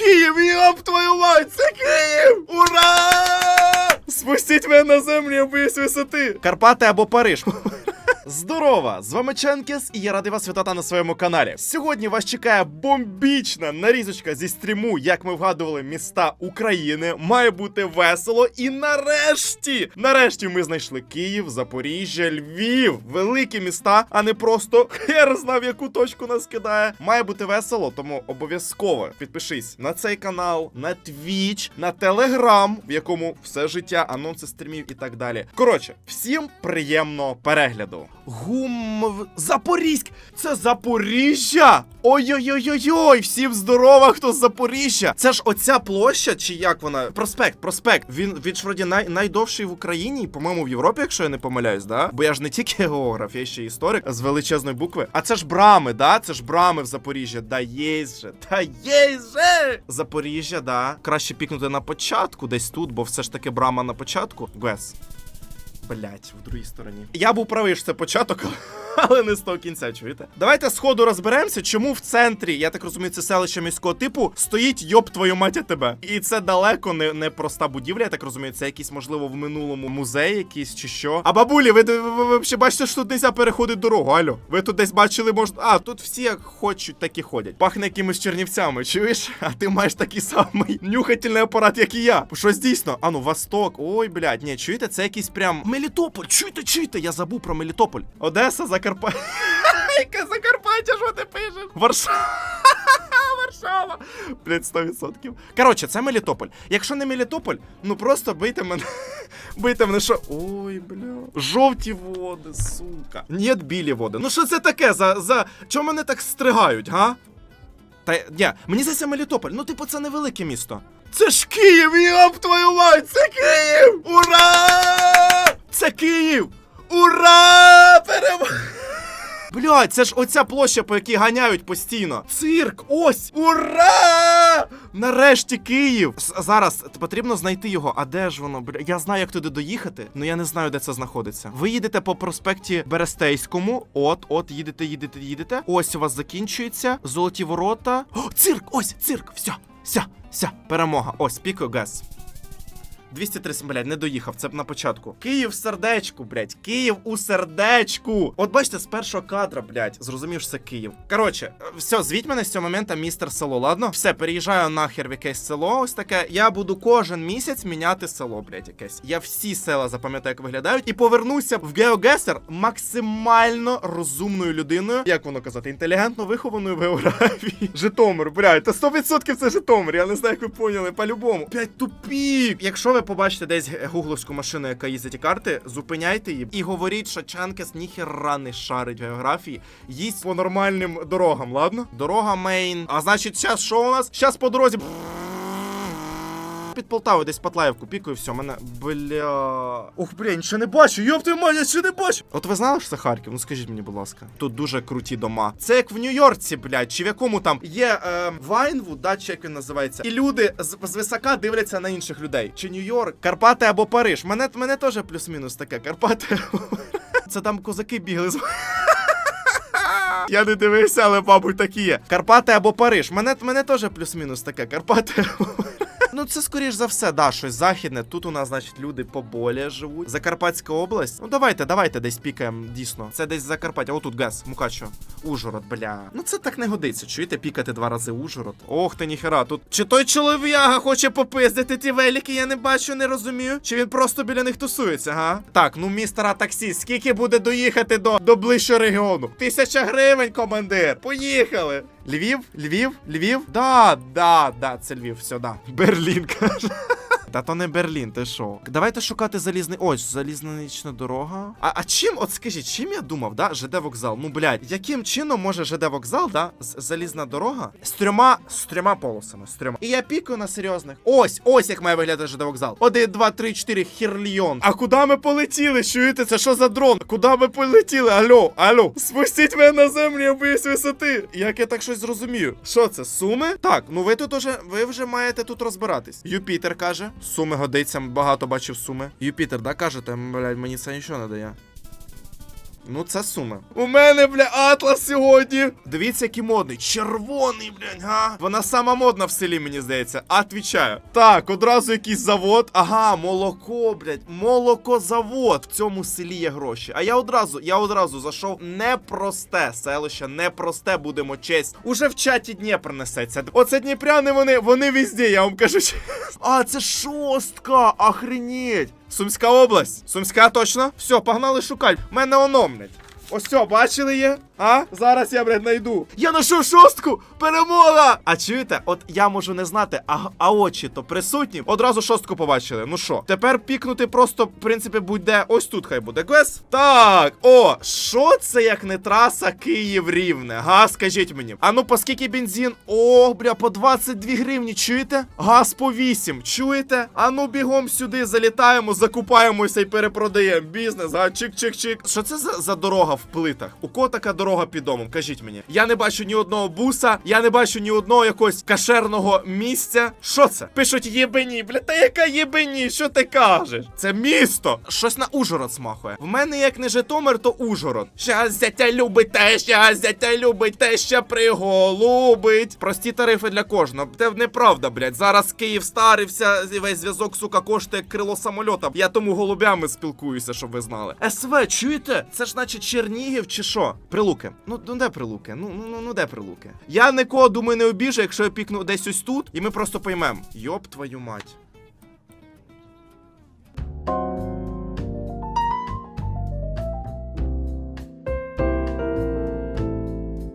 Київ, йоп твою мать, це Київ! Ура! Спустіть мене на землю, я боюсь висоти. Карпати або Париж. Здорова! З вами Ченкіс, і я радий вас вітати на своєму каналі. Сьогодні вас чекає бомбічна нарізочка зі стріму, як ми вгадували міста України. Має бути весело. І нарешті, нарешті ми знайшли Київ, Запоріжжя, Львів. Великі міста, а не просто хер знав, яку точку нас кидає. Має бути весело, тому обов'язково підпишись на цей канал, на Twitch, на Telegram, в якому все життя, анонси стрімів і так далі. Коротше, всім приємного перегляду. Гум Запорізьк! Це Запоріжжя! Ой-ой-ой-ой-ой! Всім здорова, хто з Запоріжжя! Це ж оця площа, чи як вона? Проспект, проспект. Він він ж вроді най, найдовший в Україні, по-моєму, в Європі, якщо я не помиляюсь, да? Бо я ж не тільки географ, я ще історик з величезної букви. А це ж брами, да? Це ж брами в Запоріжжя. Да є же, та є же! Запоріжжя, да. Краще пікнути на початку, десь тут, бо все ж таки брама на початку. Гвес. Блять, в другій стороні. Я був правий, що це початок, але не з того кінця, чуєте? Давайте сходу розберемося, чому в центрі, я так розумію, це селище міського типу, стоїть йоб твою мать тебе. І це далеко не, не проста будівля, я так розумію, це якийсь, можливо, в минулому музей якийсь чи що. А бабулі, ви, взагалі бачите, що тут нельзя переходити дорогу, алло? Ви тут десь бачили, можна. А, тут всі як хочуть, так і ходять. Пахне якимись чернівцями, чуєш? А ти маєш такий самий нюхательний апарат, як і я. Щось дійсно. А ну, Восток. Ой, блядь, ні, чуєте, це якийсь прям Мелітополь. Чуєте, чуєте? Я забув про Мелітополь. Одеса, Закарпаття. Яке Закарпаття, що ти пишеш? Варшава. Варшава. Блять, 100%. Коротше, це Мелітополь. Якщо не Мелітополь, ну просто бийте мене. Бийте мене що. Ой, бля. Жовті води, сука. Ні, білі води. Ну що це таке? За. за... Чому мене так стригають, га? Та ні, мені здається Мелітополь. Ну, типу, це невелике місто. Це ж Київ, йоп твою мать! Це Київ! Ура! Це Київ! Блядь, це ж оця площа, по якій ганяють постійно. Цирк! Ось! Ура! Нарешті Київ! Зараз потрібно знайти його. А де ж воно? Бля, я знаю, як туди доїхати, але я не знаю, де це знаходиться. Ви їдете по проспекті Берестейському. От, от, їдете, їдете, їдете. Ось у вас закінчується. Золоті ворота. О, цирк! Ось, цирк! Все, все, все, перемога. Ось, піко газ. 230, блядь, не доїхав, це б на початку. Київ в сердечку, блядь, Київ у сердечку. От бачите, з першого кадра, блядь, зрозумів, що це Київ. Коротше, все, звіть мене з цього моменту містер село, ладно? Все, переїжджаю нахер в якесь село. Ось таке. Я буду кожен місяць міняти село, блядь, якесь. Я всі села запам'ятаю, як виглядають, і повернуся в GeoGuessr максимально розумною людиною. Як воно казати, інтелігентно вихованою в географії. Житомир, блядь, та 100% це Житомир. Я не знаю, як ви поняли, по-любому. Блядь, тупік. Якщо ви побачите десь гугловську машину, яка їздить і карти, зупиняйте її і говоріть, що Чанкес ніхера не шарить географії. Їсть по нормальним дорогам, ладно? Дорога мейн. А значить, зараз що у нас? Зараз по дорозі. Під Полтавою десь Патлаївку пікаю, все, мене. Бля. Ух, бля, нічого не бачу. Йоп ти мать, я ще не бачу. От ви знали, що це Харків? Ну скажіть мені, будь ласка. Тут дуже круті дома. Це як в Нью-Йоркці, блядь, чи в якому там є е, Вайнвуд, да, чи як він називається. І люди з, з висока дивляться на інших людей. Чи Нью-Йорк, Карпати або Париж. Мене, мене теж плюс-мінус таке. Карпати. Це там козаки бігли з. Я не дивився, але, мабуть, такі є. Карпати або Париж. Мене, мене теж плюс-мінус таке. Карпати Ну, це скоріш за все, да, щось західне. Тут у нас, значить, люди поболі живуть. Закарпатська область. Ну давайте, давайте десь пікаємо, дійсно. Це десь Закарпаття. Отут газ, Мукачо. Ужгород, бля. Ну це так не годиться. Чуєте, пікати два рази Ужгород. Ох ти ніхера. Тут чи той чолов'яга хоче попиздити ті велики, я не бачу, не розумію. Чи він просто біля них тусується, га? Так, ну містера таксі, скільки буде доїхати до, до ближчого регіону? Тисяча гривень, командир. Поїхали. Львів, Львів, Львів. Да, да, да, це Львів, все, да. Берлін каже. Та то не Берлін, ти що? Давайте шукати залізний. Ось, залізнична дорога. А, а чим, от скажіть, чим я думав, да? ЖД вокзал. Ну, блядь, яким чином може ЖД вокзал, да? Залізна дорога? З трьома, з трьома полосами, з трьома. І я пікаю на серйозних. Ось, ось як має виглядати ЖД вокзал. Один, два, три, чотири, хірліон. А куди ми полетіли? Чуєте, це що за дрон? Куди ми полетіли? Алло, алло. Спустіть мене на землю, я боюсь висоти. Як я так щось зрозумію? Що це, суми? Так, ну ви тут уже, ви вже маєте тут розбиратись. Юпітер каже, суми годиться, багато бачив суми. Юпітер, да, кажете, блядь, мені це нічого не дає. Ну, це суми. У мене, бля, атлас сьогодні. Дивіться, який модний. Червоний, блядь, га. Вона сама модна в селі, мені здається. Отвічаю. Так, одразу якийсь завод. Ага, молоко, блядь. Молокозавод. В цьому селі є гроші. А я одразу, я одразу зайшов. Непросте селище, непросте, будемо честь. Уже в чаті Дніпр несеться. Оце дніпряни, вони, вони везде, я вам кажу. А, це шостка. Охренеть. Сумська область. Сумська точно? Все, погнали шукати. Мене оно, блядь. Ось все, бачили є? А? Зараз я, блядь, найду. Я знайшов шостку! Перемога! А чуєте, от я можу не знати, а, а очі то присутні. Одразу шостку побачили. Ну що, тепер пікнути просто, в принципі, будь-де. Ось тут хай буде. Квес. Так, о, що це як не траса Київ-Рівне? Га, скажіть мені. А ну по скільки бензин? О, бля, по 22 гривні, чуєте? Газ по 8, чуєте? А ну бігом сюди залітаємо, закупаємося і перепродаємо. Бізнес, га, чик-чик-чик. Що це за, за дорога в плитах? У кого така дорога під домом? Кажіть мені. Я не бачу ні одного буса, я не бачу ні одного якогось кашерного місця. Що це? Пишуть єбені, бля, та яка єбені? Що ти кажеш? Це місто. Щось на Ужгород смахує. В мене як не Житомир, то Ужгород. Щас зятя любить те, щас зятя любить те, ще приголубить. Прості тарифи для кожного. Це неправда, блядь. Зараз Київ старився, і весь зв'язок, сука, коштує крило самольота. Я тому голубями спілкуюся, щоб ви знали. СВ, чуєте? Це ж наче Чернігів чи що? Прилуки. Ну, ну де прилуки? Ну, ну, ну, ну де прилуки? Я нікого, думаю, не обіжу, якщо я пікну десь ось тут, і ми просто поймемо. Йоп твою мать.